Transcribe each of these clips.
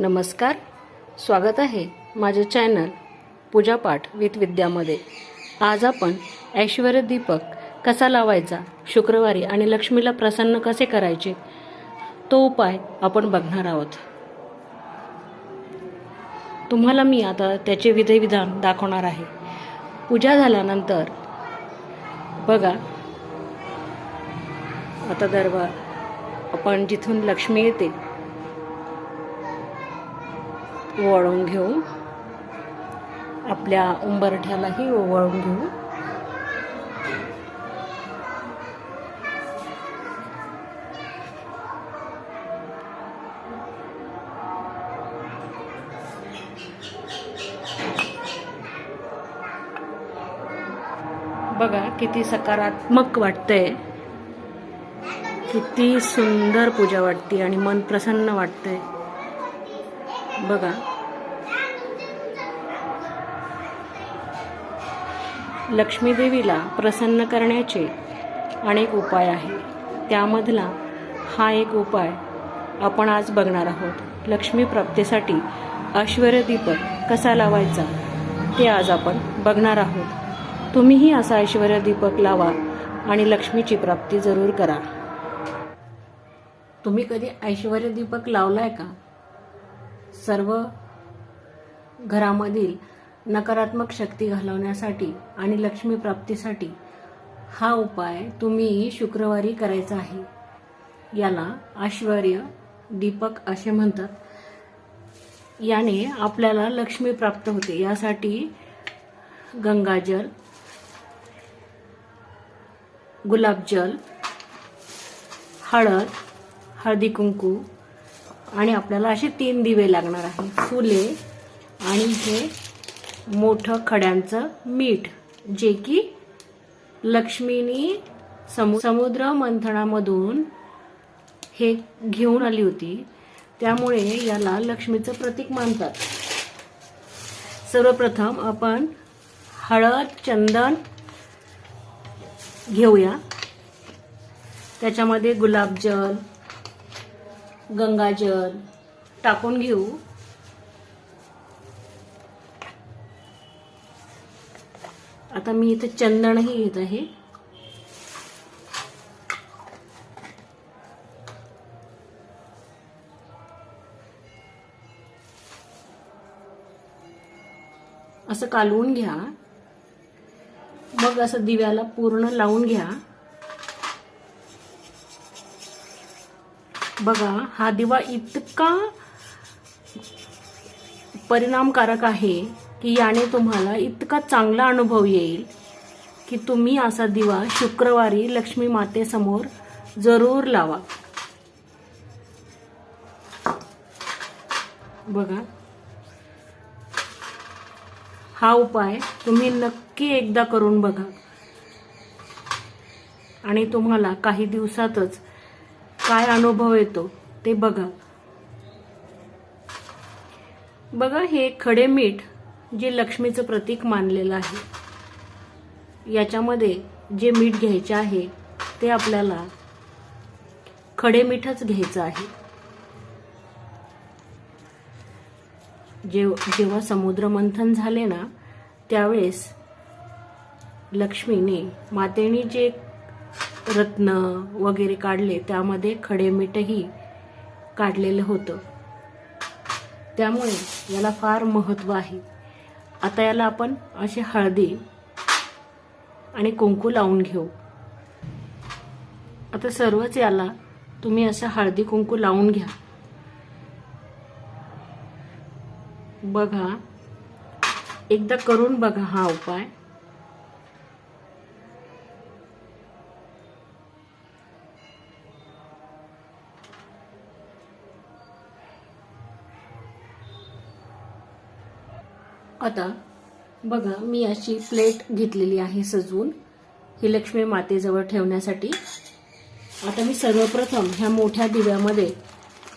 नमस्कार. स्वागत आहे माझे चॅनल पूजापाठ विथ विद्यामध्ये. आज आपण ऐश्वर्य दीपक कसा लावायचा शुक्रवारी आणि लक्ष्मीला प्रसन्न कसे करायचे तो उपाय आपण बघणार आहोत. तुम्हाला मी आता त्याचे विधिविधान दाखवणार आहे. पूजा झाल्यानंतर बघा आता दरबार आपण जिथून लक्ष्मी येते ओवाळून घेऊ आपल्या उंबरठ्यालाही ओवाळून घेऊ बघा किती सकारात्मक वाटतंय. किती सुंदर पूजा वाटते आणि मन प्रसन्न वाटतंय. बघा. लक्ष्मीदेवीला प्रसन्न करण्याचे अनेक उपाय आहे त्यामधला हा एक उपाय आपण आज बघणार आहोत. लक्ष्मी प्राप्तीसाठी ऐश्वर्यदीपक कसा लावायचा ते आज आपण बघणार आहोत. तुम्हीही असा ऐश्वर्यदीपक लावा आणि लक्ष्मीची प्राप्ती जरूर करा. तुम्ही कधी ऐश्वर्य दीपक लावलाय का? सर्व घरामधील नकारात्मक शक्ती घालवण्यासाठी आणि लक्ष्मी प्राप्तीसाठी हा उपाय तुम्ही शुक्रवारी करायचा आहे. याला ऐश्वर्य दीपक असे म्हणतात. याने आपल्याला लक्ष्मी प्राप्त होते. यासाठी गंगाजल गुलाबजल हळद हळदी कुंकू आणि आपल्याला असे तीन दिवे लागणार आहे फुले आणि हे मोठं खड्यांचं मीठ जे की लक्ष्मीनी समु समुद्र मंथनामधून हे घेऊन आली होती. त्यामुळे याला लक्ष्मीचं प्रतीक मानतात. सर्वप्रथम आपण हळद चंदन घेऊया. त्याच्यामध्ये गुलाबजल गंगाजल टाकून घेऊ. आता मी इथे चंदनही घेत आहे. असं कालवून घ्या. मग असं दिव्याला पूर्ण लावून घ्या. बघा हा दिवा इतका परिणामकारक आहे. की याने तुम्हाला इतका चांगला अनुभव येईल की तुम्ही असा दिवा शुक्रवारी लक्ष्मी मातेसमोर जरूर लावा. बघा. हा उपाय तुम्ही नक्की एकदा करून बघा. आणि तुम्हाला काही दिवसातच काय अनुभव येतो ते बघा. बघा हे खडे मीठ जे लक्ष्मीचं प्रतीक मानलेलं आहे. याच्यामध्ये जे मीठ घ्यायचे आहे ते आपल्याला खडे मीठच घ्यायचं आहे. जेव जेव्हा समुद्रमंथन झाले ना त्यावेळेस लक्ष्मीने मातेने जे रत्न वगैरे काढले त्यामध्ये खडे मीठही काढलेलं होतं. त्यामुळे याला फार महत्त्व आहे. आता याला आपण अशी हळदी आणि कुंकू लावून घेऊ. आता सर्वच याला तुम्ही असं हळदी कुंकू लावून घ्या. बघा एकदा करून बघा हा उपाय. आता बघा मी अशी प्लेट घेतलेली आहे सजवून. ही लक्ष्मी मातेजवळ ठेवण्यासाठी. आता मी सर्वप्रथम ह्या मोठ्या दिव्यामध्ये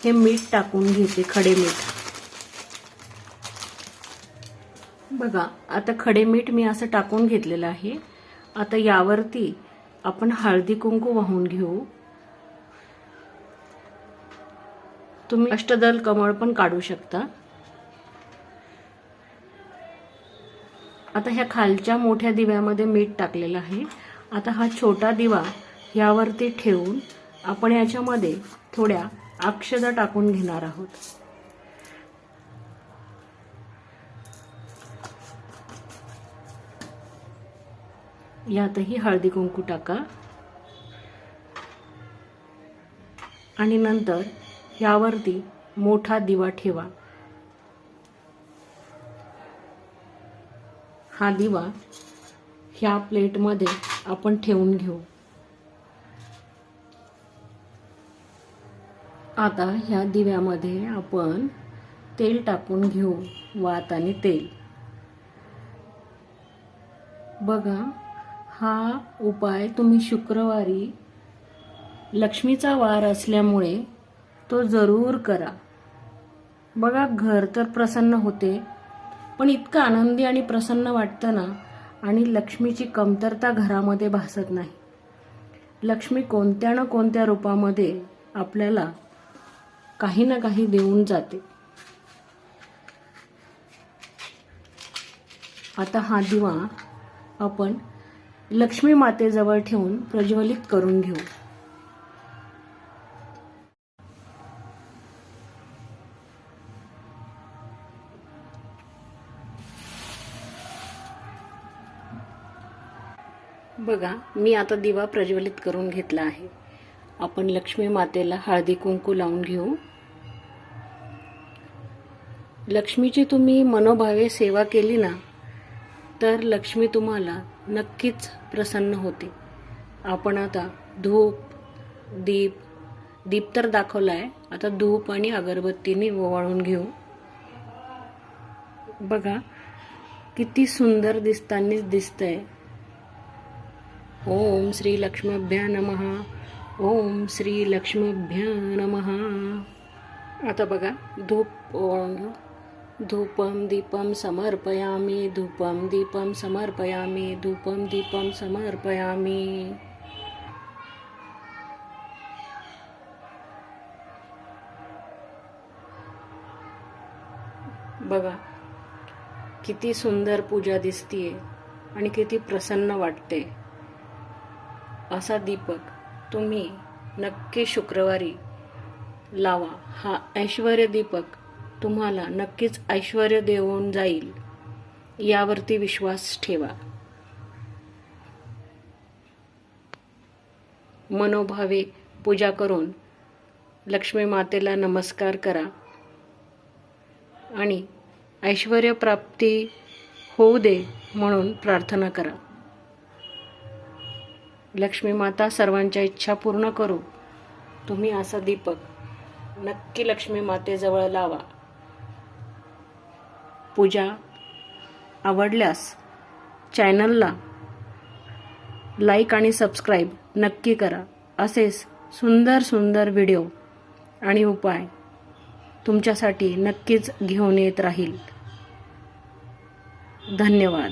हे मीठ टाकून घेते खडे मीठ. बघा आता खडे मीठ मी असं टाकून घेतलेलं आहे. आता यावरती आपण हळदी कुंकू वाहून घेऊ. तुम्ही अष्टदल कमळ पण काढू शकता. आता ह्या खालच्या मोठ्या दिव्यामध्ये मीठ टाकलेलं आहे. आता हा छोटा दिवा यावरती ठेवून आपण याच्यामध्ये थोड्या अक्षदा टाकून घेणार आहोत. यातही हळदी कुंकू टाका. आणि नंतर यावरती मोठा दिवा ठेवा. हा दिवा ह्या प्लेटमध्ये आपण ठेवून घेऊ. आता ह्या दिव्यामध्ये आपण तेल टाकून घेऊ वात आणि तेल. बघा हा उपाय तुम्ही शुक्रवारी लक्ष्मीचा वार असल्यामुळे तो जरूर करा. बघा घर तर प्रसन्न होते पण इतकं आनंदी आणि प्रसन्न वाटतं ना आणि लक्ष्मीची कमतरता घरामध्ये भासत नाही. लक्ष्मी कोणत्या ना कोणत्या रूपामध्ये आपल्याला काही ना काही देऊन जाते. आता हा दिवा आपण लक्ष्मी मातेजवळ ठेवून प्रज्वलित करून घेऊ. बघा मी आता दिवा प्रज्वलित करून घेतला आहे. आपण लक्ष्मी मातेला हळदी कुंकू लावून घेऊ. लक्ष्मीची तुम्ही मनोभावे सेवा केली ना तर लक्ष्मी तुम्हाला नक्कीच प्रसन्न होते. आपण आता धूप दीप दीप तर दाखवला आहे आता धूप आणि अगरबत्तीने ओवाळून घेऊ. बघा किती सुंदर दिसतानीच दिसतंय. ओम श्री लक्ष्मीभ्या नमः। ओम श्री लक्ष्मीभ्या नमः। आता बघा, धूप धूपम दीपम समर्पयामी धूपम दीपम समर्पयामी धूपम दीपम समर्पयामी। बघा, किती सुंदर पूजा दिसतीये आणि किती प्रसन्न वाटते. असा दीपक तुम्ही नक्की शुक्रवारी लावा. हा ऐश्वर दीपक तुम्हाला नक्कीच ऐश्वर देऊन जाईल. यावरती विश्वास ठेवा. मनोभावे पूजा करून लक्ष्मी मातेला नमस्कार करा. आणि ऐश्वर प्राप्ती होऊ दे म्हणून प्रार्थना करा. लक्ष्मी माता सर्वांच्या इच्छा पूर्ण करू. तुम्ही असा दीपक. नक्की लक्ष्मी मातेजवळ लावा. पूजा आवडल्यास चॅनलला लाईक आणि सबस्क्राईब नक्की करा. असेच सुंदर सुंदर व्हिडिओ आणि उपाय तुमच्यासाठी नक्कीच घेऊन येत राहील. धन्यवाद.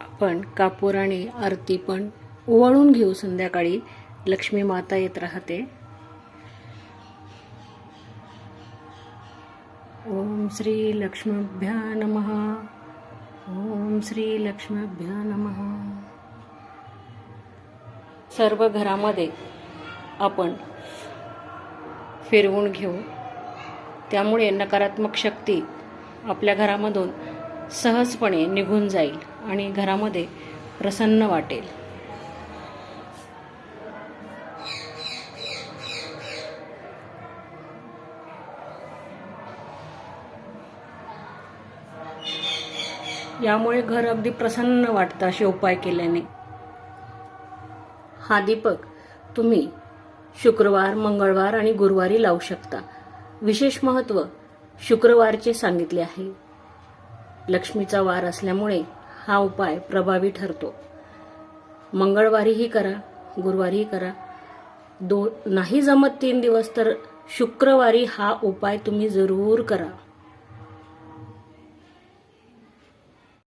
आपण कापूर आणि आरती पण ओवाळून घेऊ संध्याकाळी. लक्ष्मी माता येत राहते. ओम श्री लक्ष्मीभ्या नमः. ओम श्री लक्ष्मीभ्या नमः. सर्व घरामध्ये आपण फिरवून घेऊ. त्यामुळे नकारात्मक शक्ती आपल्या घरामधून सहजपणे निघून जाईल आणि घरामध्ये प्रसन्न वाटेल. यामुळे घर अगदी प्रसन्न वाटतं असे उपाय केल्याने. हा दीपक तुम्ही शुक्रवार मंगळवार आणि गुरुवारी लावू शकता. विशेष महत्त्व शुक्रवारचे सांगितले आहे. लक्ष्मीचा वार असल्यामुळे हा उपाय प्रभावी ठरतो. मंगळवारीही करा गुरुवारीही करा. दो नाही जमत तीन दिवस तर शुक्रवारी हा उपाय तुम्ही जरूर करा.